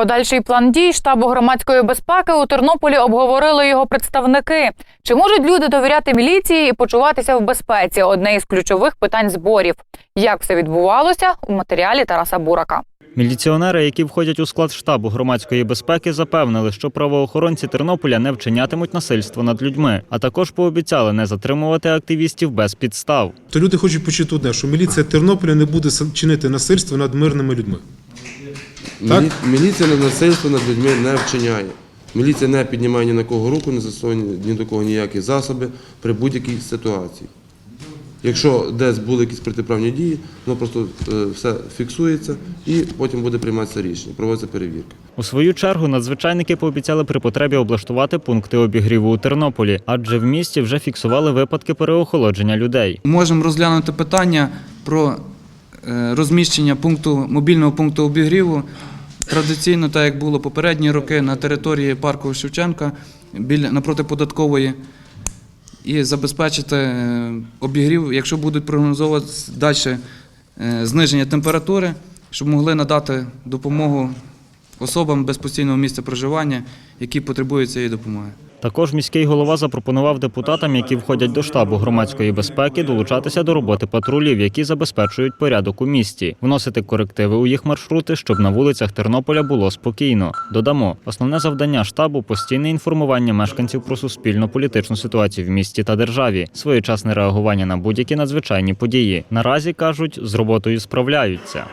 Подальший план дій штабу громадської безпеки у Тернополі обговорили його представники. Чи можуть люди довіряти міліції і почуватися в безпеці? Одне із ключових питань зборів. Як все відбувалося у матеріалі Тараса Бурака. Міліціонери, які входять у склад штабу громадської безпеки, запевнили, що правоохоронці Тернополя не вчинятимуть насильство над людьми, а також пообіцяли не затримувати активістів без підстав. То люди хочуть почути одне, що міліція Тернополя не буде чинити насильство над мирними людьми. Так? Мілі- Міліція на насильство над людьми не вчиняє. Міліція не піднімає ні на кого руку, не застосовує ні до кого ніякі засоби при будь-якій ситуації. Якщо десь були якісь протиправні дії, воно просто е, все фіксується і потім буде прийматися рішення, проводиться перевірка. У свою чергу надзвичайники пообіцяли при потребі облаштувати пункти обігріву у Тернополі, адже в місті вже фіксували випадки переохолодження людей. Можемо розглянути питання про розміщення пункту мобільного пункту обігріву. Традиційно, так як було попередні роки, на території парку Шевченка біля напроти податкової, і забезпечити е, обігрів, якщо будуть прогнозувати далі зниження температури, щоб могли надати допомогу особам без постійного місця проживання, які потребують цієї допомоги. Також міський голова запропонував депутатам, які входять до штабу громадської безпеки, долучатися до роботи патрулів, які забезпечують порядок у місті, вносити корективи у їх маршрути, щоб на вулицях Тернополя було спокійно. Додамо, основне завдання штабу постійне інформування мешканців про суспільну політичну ситуацію в місті та державі, своєчасне реагування на будь-які надзвичайні події. Наразі кажуть, з роботою справляються.